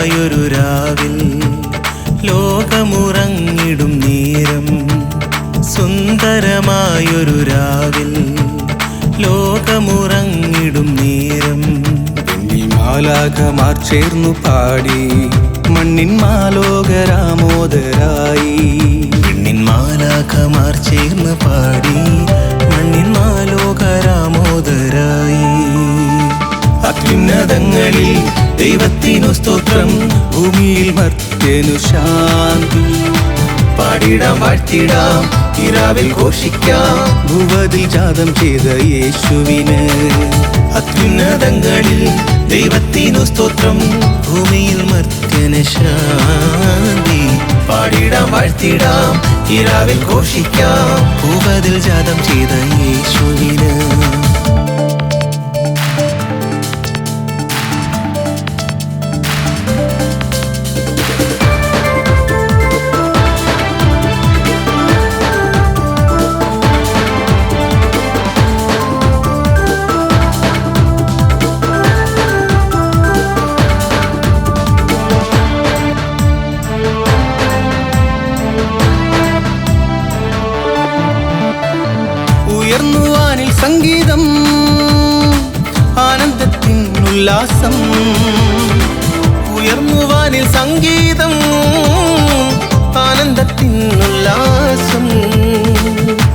സുന്ദരമായൊരു രാവിൽ ലോകമുറങ്ങിടും നേരം. സുന്ദരമായൊരു രാവിൽ ലോകമുറങ്ങിടും നേരം. മാലാഖമാർ ചേർന്നു പാടി മണ്ണിൻ പെണ്ണിൻ അത്യുന്നതങ്ങളിൽ ദൈവത്തിനു സ്തോത്രം ഭൂമിയിൽ മർത്യനു ശാന്തി. പാടിടാം വാഴ്ത്തിടാം ഇരാവിൽ ഘോഷിക്കാം. ഭൂവതിൽ ജാതം ചെയ്ത യേശുവിന് അത്യുന്നതങ്ങളിൽ ദൈവത്തിനു സ്തോത്രം ഭൂമിയിൽ മർത്യന് ശാന്തി. പാടിടാം വാഴ്ത്തിടാം ഇരാവിൽ ഘോഷിക്കാം. ഭൂവതിൽ ജാതം ചെയ്ത യേശുവിന് സംഗീതം ആനന്ദത്തിൻ ഉല്ലാസം ഉയർന്നുവാനിൽ സംഗീതം ആനന്ദത്തിൻ ഉല്ലാസം.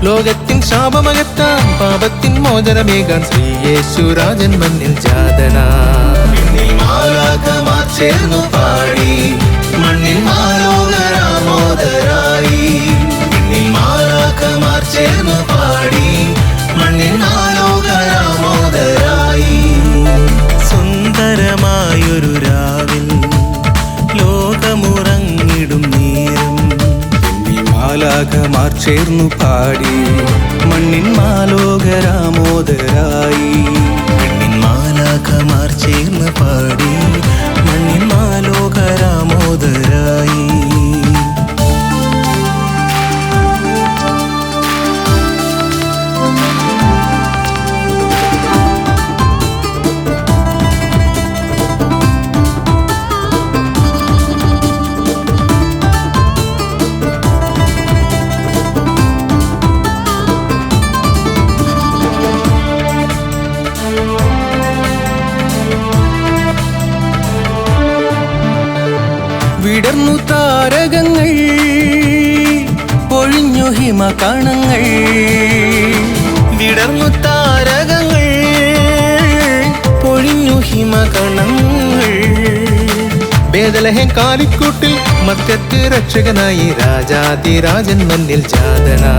ലോകത്തിൻ ശാപമകത്താൻ പാപത്തിൻ മോചനമേകാൻ ശ്രീയേശുരാജൻ മണ്ണിൽ ജാതനാ. പാടി മണ്ണിൽ മാലോകരാമോദരായി ചേർന്നു പാടി മണ്ണിൻ മാലോകരാമോദരായി വിടർന്നു താരകങ്ങൾ പൊഴിഞ്ഞു ഹിമകണങ്ങൾ. വിടർന്നു താരകങ്ങൾ പൊഴിഞ്ഞു ഹിമകണങ്ങൾ. വേദലഹൻ കാലിക്കൂട്ടിൽ മക്കത്ത് രക്ഷകനായി രാജാതിരാജൻ മണ്ണിൽ ജാതനാ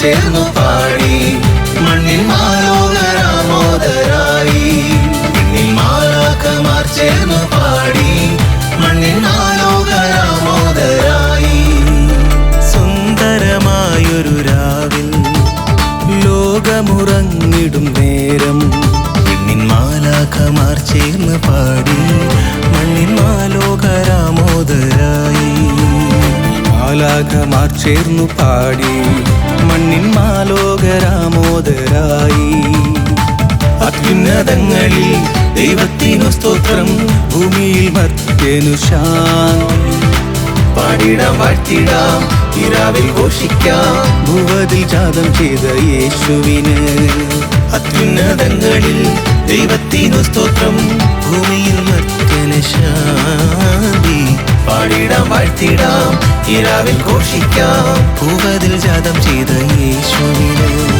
ചേർന്നു പാടി. മണ്ണിൽ മാലോകരാമോദരായി ചേർന്ന് പാടി മണ്ണിൻ മാലോകരാമോദരായി. മാലാഖമാർ ചേർന്നു പാടി മണ്ണിൻ മാലോകരാമോദരായി. അത്യുന്നതങ്ങളിൽ ദൈവത്തിനു സ്തോത്രം ഭൂമിയിൽ മത്യനു പാടിടാം വാഴ്ത്തിടാം ഇരാവിൽ ഘോഷിക്കാം ഭൂവതിൽ ജാതം ചെയ്ത യേശുവിന്. അത്യുന്നതങ്ങളിൽ ദൈവത്തിനു സ്തോത്രം. ഭൂമിയിൽ മറ്റന് ശാന്തി. പാടിടാം വാഴ്ത്തിടാം ഇരാവിൽ ഘോഷിക്കാം. ഭൂപതിൽ ജാതം ചെയ്ത യേശുവിന്.